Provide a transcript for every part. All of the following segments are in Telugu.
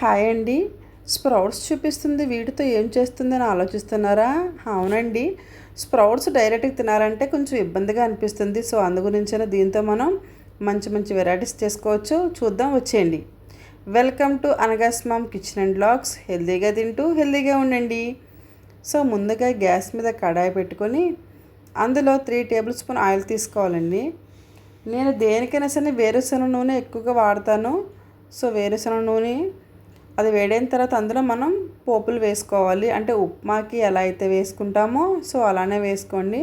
హాయ్ అండి. స్ప్రౌట్స్ చూపిస్తుంది వీటితో ఏం చేస్తుందని ఆలోచిస్తున్నారా? అవునండి. స్ప్రౌట్స్ డైరెక్ట్గా తినాలంటే కొంచెం ఇబ్బందిగా అనిపిస్తుంది. సో అందుగురించిన దీంతో మనం మంచి మంచి వెరైటీస్ చేసుకోవచ్చు. చూద్దాం వచ్చేయండి. వెల్కమ్ టు అనగాస్మామ్ కిచెన్ అండ్ బ్లాగ్స్ హెల్తీగా తింటూ హెల్తీగా ఉండండి. సో ముందుగా గ్యాస్ మీద కడాయి పెట్టుకొని అందులో త్రీ టేబుల్ స్పూన్ ఆయిల్ తీసుకోవాలండి. నేను దేనికైనా సరే వేరుశనగ నూనె ఎక్కువగా వాడతాను. సో వేరుశనగ నూనె అది వేడైన తర్వాత అందులో మనం పోపులు వేసుకోవాలి. అంటే ఉప్మాకి ఎలా అయితే వేసుకుంటామో సో అలానే వేసుకోండి.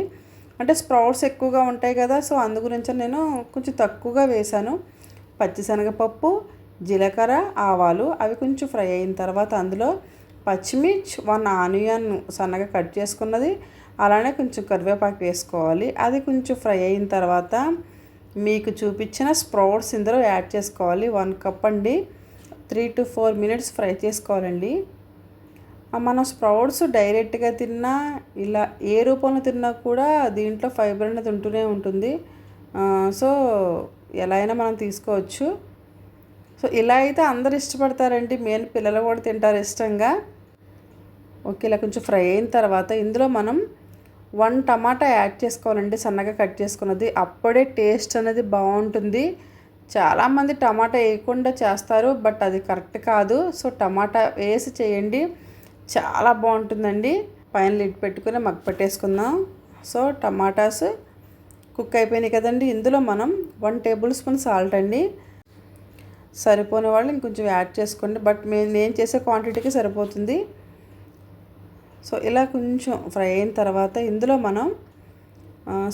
అంటే స్ప్రౌట్స్ ఎక్కువగా ఉంటాయి కదా సో అందు గురించి నేను కొంచెం తక్కువగా వేశాను. పచ్చిశనగపప్పు జీలకర్ర ఆవాలు అవి కొంచెం ఫ్రై అయిన తర్వాత అందులో పచ్చిమిర్చి వన్ ఆనియన్ సన్నగా కట్ చేసుకున్నది. అలానే కొంచెం కరివేపాకు వేసుకోవాలి. అది కొంచెం ఫ్రై అయిన తర్వాత మీకు చూపించిన స్ప్రౌట్స్ ఇందులో యాడ్ చేసుకోవాలి. వన్ కప్ అండి. Three to four minutes fry చేసుకోవాలండి. మనం స్ప్రౌట్స్ డైరెక్ట్గా తిన్నా ఇలా ఏ రూపంలో తిన్నా కూడా దీంట్లో ఫైబర్ అనేది ఉంటూనే ఉంటుంది. సో ఎలా అయినా మనం తీసుకోవచ్చు. సో ఇలా అయితే అందరు ఇష్టపడతారండి. మెయిన్ పిల్లలు కూడా తింటారు ఇష్టంగా. ఓకే ఇలా కొంచెం ఫ్రై అయిన తర్వాత ఇందులో మనం వన్ టమాటా యాడ్ చేసుకోవాలండి. సన్నగా కట్ చేసుకున్నది. అప్పుడే టేస్ట్ అనేది బాగుంటుంది. చాలామంది టమాటా వేయకుండా చేస్తారు బట్ అది కరెక్ట్ కాదు. సో టమాటా వేసి చేయండి. చాలా బాగుంటుందండి. పైన లిడ్ పెట్టుకుని మగ్గ పెట్టేసుకుందాం. సో టమాటాస్ కుక్ అయిపోయినాయి కదండి. ఇందులో మనం వన్ టేబుల్ స్పూన్ సాల్ట్ అండి. సరిపోని వాళ్ళు ఇంకొంచెం యాడ్ చేసుకోండి. బట్ మేము నేను చేసే క్వాంటిటీకి సరిపోతుంది. సో ఇలా కొంచెం ఫ్రై అయిన తర్వాత ఇందులో మనం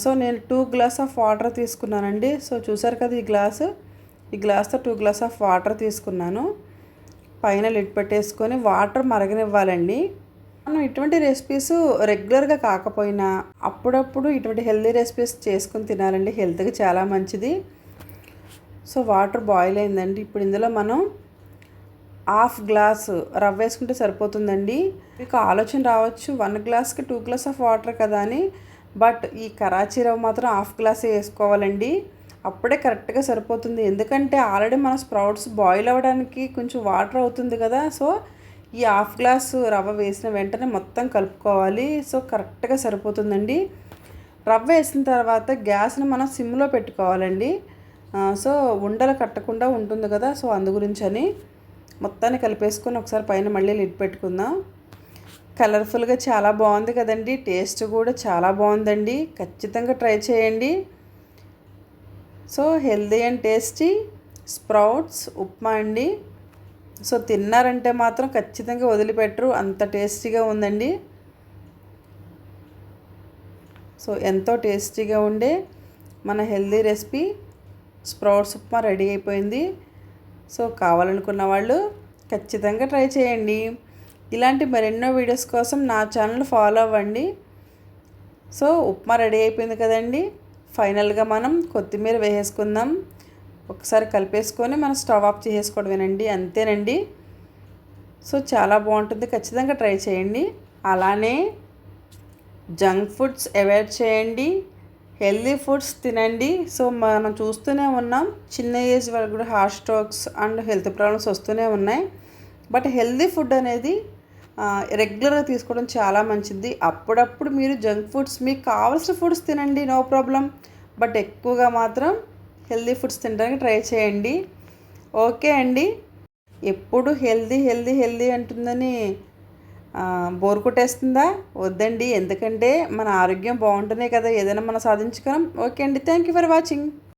సో నేను టూ గ్లాస్ ఆఫ్ వాటర్ తీసుకున్నానండి. సో చూసారు కదా ఈ గ్లాసు? ఈ గ్లాస్తో టూ గ్లాస్ ఆఫ్ వాటర్ తీసుకున్నాను. పైన లిడ్ పెట్టేసుకొని వాటర్ మరగనివ్వాలండి. మనం ఇటువంటి రెసిపీస్ రెగ్యులర్గా కాకపోయినా అప్పుడప్పుడు ఇటువంటి హెల్దీ రెసిపీస్ చేసుకుని తినాలండి. హెల్త్కి చాలా మంచిది. సో వాటర్ బాయిల్ అయిందండి. ఇప్పుడు ఇందులో మనం హాఫ్ గ్లాస్ రవ్వ వేసుకుంటే సరిపోతుందండి. మీకు ఆలోచన రావచ్చు. వన్ గ్లాస్కి టూ గ్లాస్ ఆఫ్ వాటర్ కదా అని. బట్ ఈ కరాచీ రవ్వ మాత్రం హాఫ్ గ్లాసే వేసుకోవాలండి. అప్పుడే కరెక్ట్గా సరిపోతుంది. ఎందుకంటే ఆల్రెడీ మన స్ప్రౌట్స్ బాయిల్ అవ్వడానికి కొంచెం వాటర్ అవుతుంది కదా సో ఈ హాఫ్ గ్లాస్ రవ్వ వేసిన వెంటనే మొత్తం కలుపుకోవాలి. సో కరెక్ట్గా సరిపోతుందండి. రవ్వ వేసిన తర్వాత గ్యాస్ని మనం సిమ్లో పెట్టుకోవాలండి. సో ఉండలు కట్టకుండా ఉంటుంది కదా సో అందు గురించి అని మొత్తాన్ని కలిపేసుకొని ఒకసారి పైన మళ్ళీ లిడ్ పెట్టుకుందాం. కలర్ఫుల్గా చాలా బాగుంది కదండి. టేస్ట్ కూడా చాలా బాగుందండి. ఖచ్చితంగా ట్రై చేయండి. So healthy and tasty sprouts upma అండి. సో తిన్నారంటే మాత్రం ఖచ్చితంగా వదిలిపెట్టరు. అంత టేస్టీగా ఉందండి. సో ఎంతో టేస్టీగా ఉండే మన healthy recipe sprouts upma ready అయిపోయింది. సో కావాలనుకున్న వాళ్ళు ఖచ్చితంగా ట్రై చేయండి. ఇలాంటి మరెన్నో వీడియోస్ కోసం నా ఛానల్ ఫాలో అవ్వండి. సో ఉప్మా రెడీ అయిపోయింది కదండి. ఫైనల్గా మనం కొత్తిమీర వేసేసుకుందాం. ఒకసారి కలిపేసుకొని మనం స్టవ్ ఆఫ్ చేసేసుకోవడమేనండి. అంతేనండి. సో చాలా బాగుంటుంది. ఖచ్చితంగా ట్రై చేయండి. అలానే జంక్ ఫుడ్స్ అవాయిడ్ చేయండి. హెల్దీ ఫుడ్స్ తినండి. సో మనం చూస్తూనే ఉన్నాం. చిన్న ఏజ్ వరకు కూడా heart strokes and health problems వస్తూనే ఉన్నాయి. బట్ హెల్దీ ఫుడ్ అనేది రెగ్యులర్గా తీసుకోవడం చాలా మంచిది. అప్పుడప్పుడు మీరు జంక్ ఫుడ్స్ మీకు కావాల్సిన ఫుడ్స్ తినండి నో ప్రాబ్లం బట్ ఎక్కువగా మాత్రం హెల్దీ ఫుడ్స్ తినడానికి ట్రై చేయండి. ఓకే అండి? ఎప్పుడు హెల్దీ హెల్దీ హెల్దీ అంటుందని బోర్ కొట్టేస్తుందా? వద్దండి. ఎందుకంటే మన ఆరోగ్యం బాగుంటేనే కదా ఏదైనా మనం సాధించగలం ఓకే అండి. Thank you for watching